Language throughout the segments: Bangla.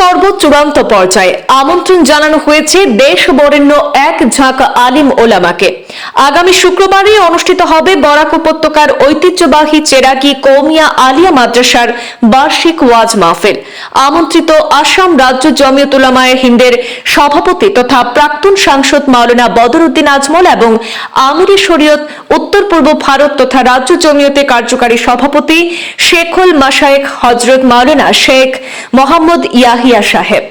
পর্ব চূড়ান্ত পর্যায়ে। আমন্ত্রণ জানানো হয়েছে দেশ বরেণ্য এক ঝাঁক আলিম ওলামাকে। আগামী শুক্রবারই অনুষ্ঠিত হবে বরাক উপত্যকার ঐতিহ্যবাহী চেরাকি কৌমিয়া আলিয়া মাদ্রাসার বার্ষিক ওয়াজ মাহফিল। আমন্ত্রিত আসাম রাজ্য জমিয়ত হিন্দের সভাপতি তথা প্রাক্তন সাংসদ মাওলানা বদরুদ্দিন আজমল এবং আমিরি শরীয়ত উত্তর পূর্ব ভারত তথা রাজ্য জমিয়তে কার্যকারী সভাপতি শেখুল মাসায়েক হজরত মাওলানা শেখ মোহাম্মদ ইয়াহিয়া সাহেব।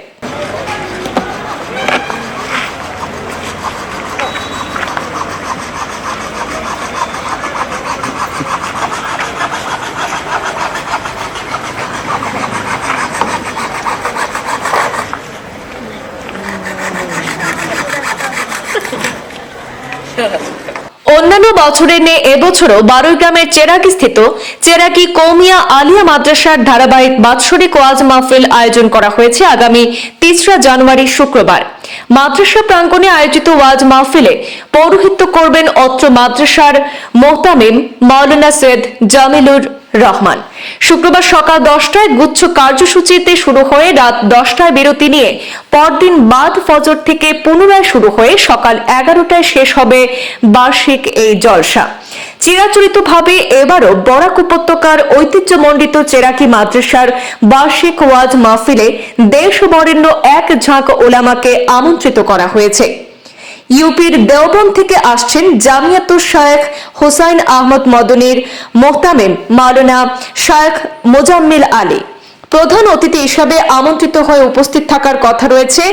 অন্যান্য বছরের নে এবছরও বারোই গ্রামের চেরাকি স্থিত চেরাকি কৌমিয়া আলিয়া মাদ্রাসার ধারাবাহিক বাৎসরিক ওয়াজ মাহফিল আয়োজন করা হয়েছে আগামী তেসরা জানুয়ারি শুক্রবার। মাদ্রাসা প্রাঙ্গণে আয়োজিত ওয়াজ মাহফিলে পৌরোহিত্য করবেন অত্র মাদ্রাসার মোহতামিম, মাওলানা সৈয়দ জামিলুর রহমান। শুক্রবার সকাল দশটায় গুচ্ছ কার্যসূচিতে শুরু হয়ে রাত দশটায় বিরতি নিয়ে পরদিন বাদ ফজর থেকে পুনরায় শুরু হয়ে সকাল এগারোটায় শেষ হবে বার্ষিক এই জলসা। চিরাচরিতভাবে এবারও বরাক উপত্যকার ঐতিহ্যমণ্ডিত চেরাকি মাদ্রাসার বার্ষিক ওয়াজ মাহফিলে দেশ বরেণ্য এক ঝাঁক ওলামাকে আমন্ত্রিত করা হয়েছে। ইউপির দেওবন্দ থেকে আসছেন জামিয়াতুর শায়েখ হোসাইন আহমদ মদনীর, মোহতামিম মাওলানা শায়েখ মোজাম্মিল আলী। প্রধান অতিথি হিসাবে আমন্ত্রিত হয়ে উপস্থিত থাকার কথা রয়েছে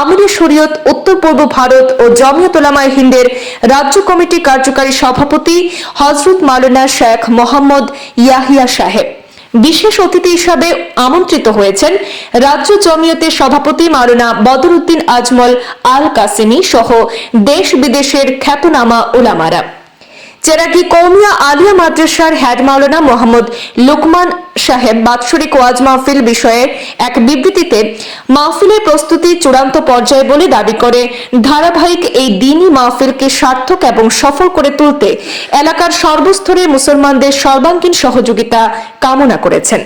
আমিরি শরীয়ত, উত্তর পূর্ব ভারত ও জমিয়ত ওলামায়ে হিন্দের রাজ্য কমিটি কার্যকারী সভাপতি হজরত মাওলানা শেখ মোহাম্মদ ইয়াহিয়া সাহেব। বিশেষ অতিথি হিসাবে আমন্ত্রিত হয়েছেন রাজ্য জমিয়তের সভাপতি মাওলানা বদরুদ্দিন আজমল আল কাসেমি সহ দেশ বিদেশের খ্যাতনামা ওলামারা চেরাকি কৌমিয়া আলিয়া মাদ্রাসার হেড মাওলানা মোহাম্মদ লুকমান সাহেব বাৎসরিক ওয়াজ মাহফিল বিষয়ে এক বিবৃতিতে মাহফিলের প্রস্তুতি চূড়ান্ত পর্যায়ে বলে দাবি করে, ধারাবাহিক এই দিনই মাহফিলকে সার্থক এবং সফল করে তুলতে এলাকার সর্বস্তরে মুসলমানদের সর্বাঙ্গীন সহযোগিতা কামনা করেছেন।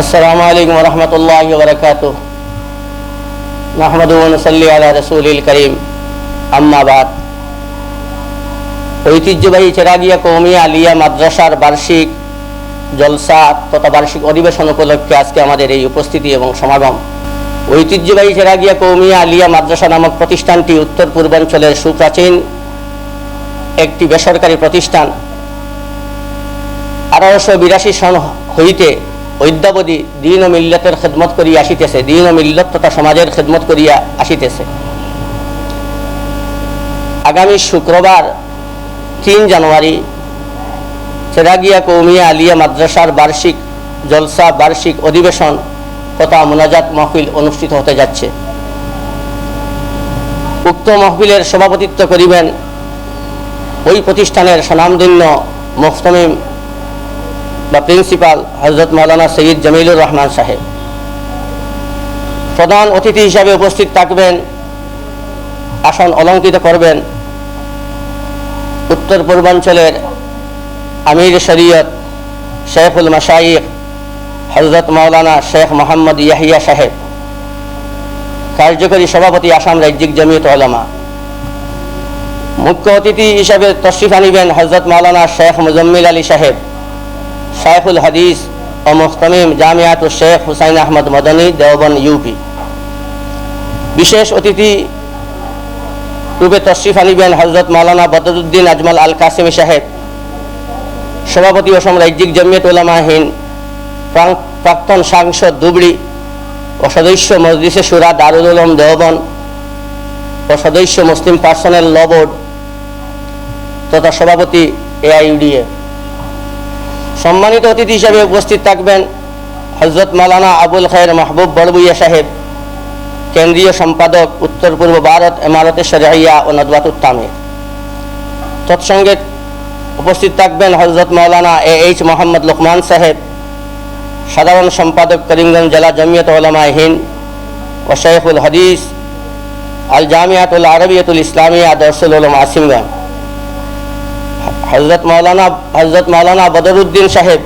আসসালামু আলাইকুম রহমতুল্লাহ বরকাত নাহমাদু ওয়া নুসাল্লি আলা রাসূলিল কারীম। আম্মা বাদ। ঐতিহ্যবাহী চেরাগিয়া কৌমিয়া আলিয়া মাদ্রাসার বার্ষিক জলসা তথা বার্ষিক অধিবেশন উপলক্ষে আজকে আমাদের এই উপস্থিতি এবং সমাগম। ঐতিহ্যবাহী চেরাগিয়া কৌমিয়া আলিয়া মাদ্রাসা নামক প্রতিষ্ঠানটি উত্তর পূর্বাঞ্চলের সুপ্রাচীন একটি বেসরকারি প্রতিষ্ঠান। আঠারোশো বিরাশি সন হইতে অদ্যাবধি দিন ও মিল্লতের খেদমত করিয়া আসিতেছে। দিন ও মিল্লত তথা সমাজের খেদমত করিয়া আসিতেছে। আগামী শুক্রবার তিন জানুয়ারি, সেরাগিয়া কৌমিয়া আলিয়া মাদ্রাসার বার্ষিক জলসা বার্ষিক অধিবেশন তথা মোনাজাত মাহফিল অনুষ্ঠিত হতে যাচ্ছে। উক্ত মাহফিলের সভাপতিত্ব করিবেন ওই প্রতিষ্ঠানের স্বনামধন্য মোহতমিম বা প্রিন্সিপাল হজরত মৌলানা সৈয়দ জামিলুর রহমান সাহেব। প্রধান অতিথি হিসাবে উপস্থিত থাকবেন, আসন অলঙ্কৃত করবেন উত্তর পূর্বাঞ্চলের আমির শরীয়ত শেখুল মাসাইক হজরত মৌলানা শেখ মোহাম্মদ ইয়াহিয়া সাহেব, কার্যকরী সভাপতি আসাম রাজ্যিক জমিয়ত ওলামা মুখ্য অতিথি হিসাবে তশরিফ আনিবেন হজরত মৌলানা শেখ মুজম্মিল আলী সাহেব, শাইখুল হাদিস ও মুহতামিম জামিয়াত শেখ হুসাইন আহমদ মদনী দেওবন ইউপি। বিশেষ অতিথি রূপে তশরিফ আলী আনিবেন হজরত মাওলানা বদরুদ্দিন আজমল আল কাসিমি সাহেব, সভাপতি অসম রাজ্যিক জমিয়ত উলামাহীন, প্রাং- প্রাক্তন সাংসদ দুবড়ি ও সদস্য মজলিসে সুরা দারুল উলম দেওবন ও সদস্য মুসলিম পার্সোনেল ল বোর্ড তথা সভাপতি এআইইউডিএ সম্মানিত অতিথি হিসাবে উপস্থিত থাকবেন হজরত মালানা আবুল খায়ের মাহবুব বড়বুইয়া সাহেব। কেন্দ্রীয় সম্পাদক উত্তর পূর্ব ভারত এমারতে শরিয়া ও নদওয়াতুত তামির তৎসঙ্গে উপস্থিত থাকবেন হজরত মৌলানা এ এইচ মোহাম্মদ লোকমান সাহেব, সাধারণ সম্পাদক করিমগঞ্জ জেলা জমিয়ত ওলামা হিন্দ ও শেখুল হাদিস আল জামিয়াতুল আরবিয়াতুল ইসলামিয়া দরসুল উলম আসিমগঞ্জ। হজরত মৌলানা হজরত মৌলানা বদরুদ্দিন সাহেব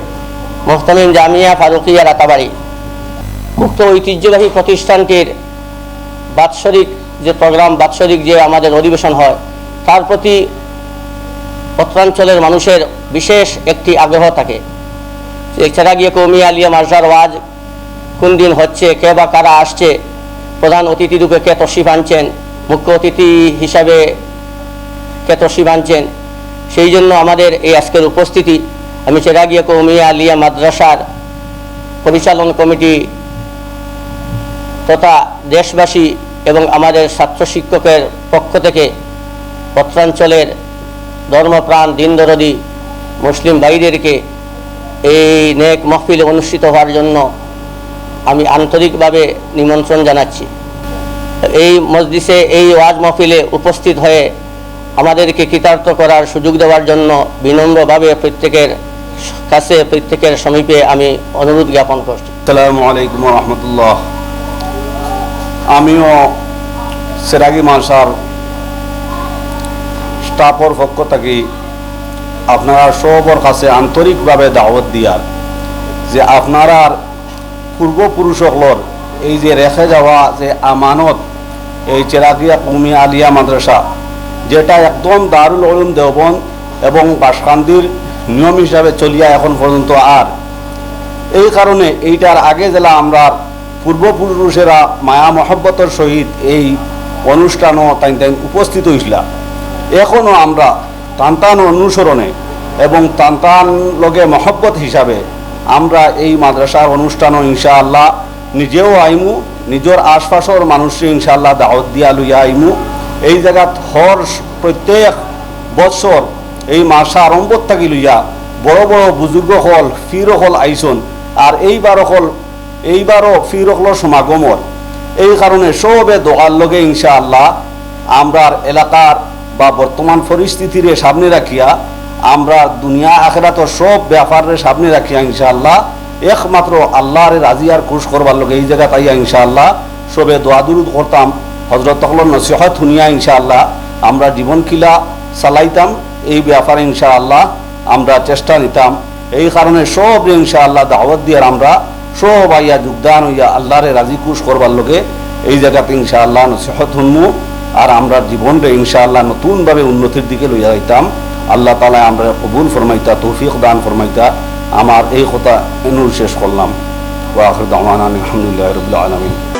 মুহতামিম জামিয়া ফারুকিয়া রাতাবাড়ি। উক্ত ঐতিহ্যবাহী প্রতিষ্ঠানটির বাৎসরিক যে প্রোগ্রাম, বাৎসরিক যে আমাদের অধিবেশন হয়, তার প্রতি পত্রাঞ্চলের মানুষের বিশেষ একটি আগ্রহ থাকে। এছাড়া গিয়ে কৌমি আলিয়া মার্জার ওয়াজ, কোন দিন হচ্ছে, কে বা কারা আসছে, প্রধান অতিথি রূপে কে তশিফ আনছেন, মুখ্য অতিথি হিসাবে কে তশিফ আনছেন, সেই জন্য আমাদের এই আজকের উপস্থিতি। আমি চেরাগিয়া কৌমিয়া আলিয়া মাদ্রাসার পরিচালন কমিটি তথা দেশবাসী এবং আমাদের ছাত্র শিক্ষকের পক্ষ থেকে পত্রাঞ্চলের ধর্মপ্রাণ দিনদরদি মুসলিম ভাইদেরকে এই নেক মহফিল অনুষ্ঠিত হওয়ার জন্য আমি আন্তরিকভাবে নিমন্ত্রণ জানাচ্ছি। এই মসজিদে এই ওয়াজ মহফিলে উপস্থিত হয়ে আমাদেরকে কৃতার্থ করার সুযোগ দেওয়ার জন্য বিনম্রভাবে প্রত্যেকের কাছে, প্রত্যেকের সমীপে আমি অনুরোধ জ্ঞাপন করছি। আসসালামু আলাইকুম রহমতুল্লাহ। আমিও সেরাগি মানসার স্টাফর পক্ষ থাকি আপনারা সবর কাছে আন্তরিকভাবে দাওয়াত দিয়ার যে আপনারার পূর্বপুরুষসকলর এই যে রেখে যাওয়া যে আমানত, এই চেরাগিয়া কৌমি আলিয়া মাদ্রাসা, যেটা একদম দারুল উলুম দেওবন এবং বাসকান্দির নিয়ম হিসাবে চলিয়া এখন পর্যন্ত আর। এই কারণে এইটার আগে জেলা আমরা পূর্বপুরুষেরা মায়া মহব্বতের সহিত এই অনুষ্ঠানও তাই তাই উপস্থিত হয়েছিল এখনও আমরা তান্তান অনুসরণে এবং তান্তান লগে মহব্বত হিসাবে আমরা এই মাদ্রাসার অনুষ্ঠানও ইনশাআল্লাহ নিজেও আইমু, নিজের আশপাশর মানুষকে ইনশাআল্লাহ দাওয়াত দিয়া লইয়া আইমু। এই জায়গাত হর প্রত্যেক বৎসর এই মাসা আরম্ভত থাকি লইয়া বড় বড় বুজুর্গ হল, ফির হল আইসন। আর এইবার হল এইবারও ফির হলর সমাগমর। এই কারণে সবে দোকার লগে ইনশাআল্লাহ আমরার এলাকার বা বর্তমান পরিস্থিতিরে সামনে রাখিয়া, আমরা দুনিয়া আখেরাত সব ব্যাপারের সামনে রাখিয়া ইনশাআল্লাহ একমাত্র আল্লাহরে রাজি খুশ করবার লগে এই জায়গা তাইয়া ইনশাআল্লাহ সবে দোয়াদুরুদ করতাম। হজরত তখলর নসিহত শুনিয়া ইনশাআল্লাহ আমরা জীবন কিলা চালাইতাম, এই ব্যাপারে ইনশাআল্লাহ আমরা চেষ্টা নিতাম। এই কারণে সব ইনশাআল্লাহ দাওয়াত দিয়ে আমরা সব আইয়া যোগদান হইয়া আল্লাহরে রাজি খুশ করবার লোকে এই জায়গাতে ইনশাআল্লাহ নসিহত হন্মু। আর আমরা জীবনরে ইনশাআল্লাহ নতুনভাবে উন্নতির দিকে লইয়া যাইতাম। আল্লাহ তালা আমরা কবুল ফরমাইতা, তৌফিক দান ফরমাইতা। আমার এই কথা এনুর শেষ করলাম। ওয়াখর আলহামদুলিল্লাহ রবিল আলমিন।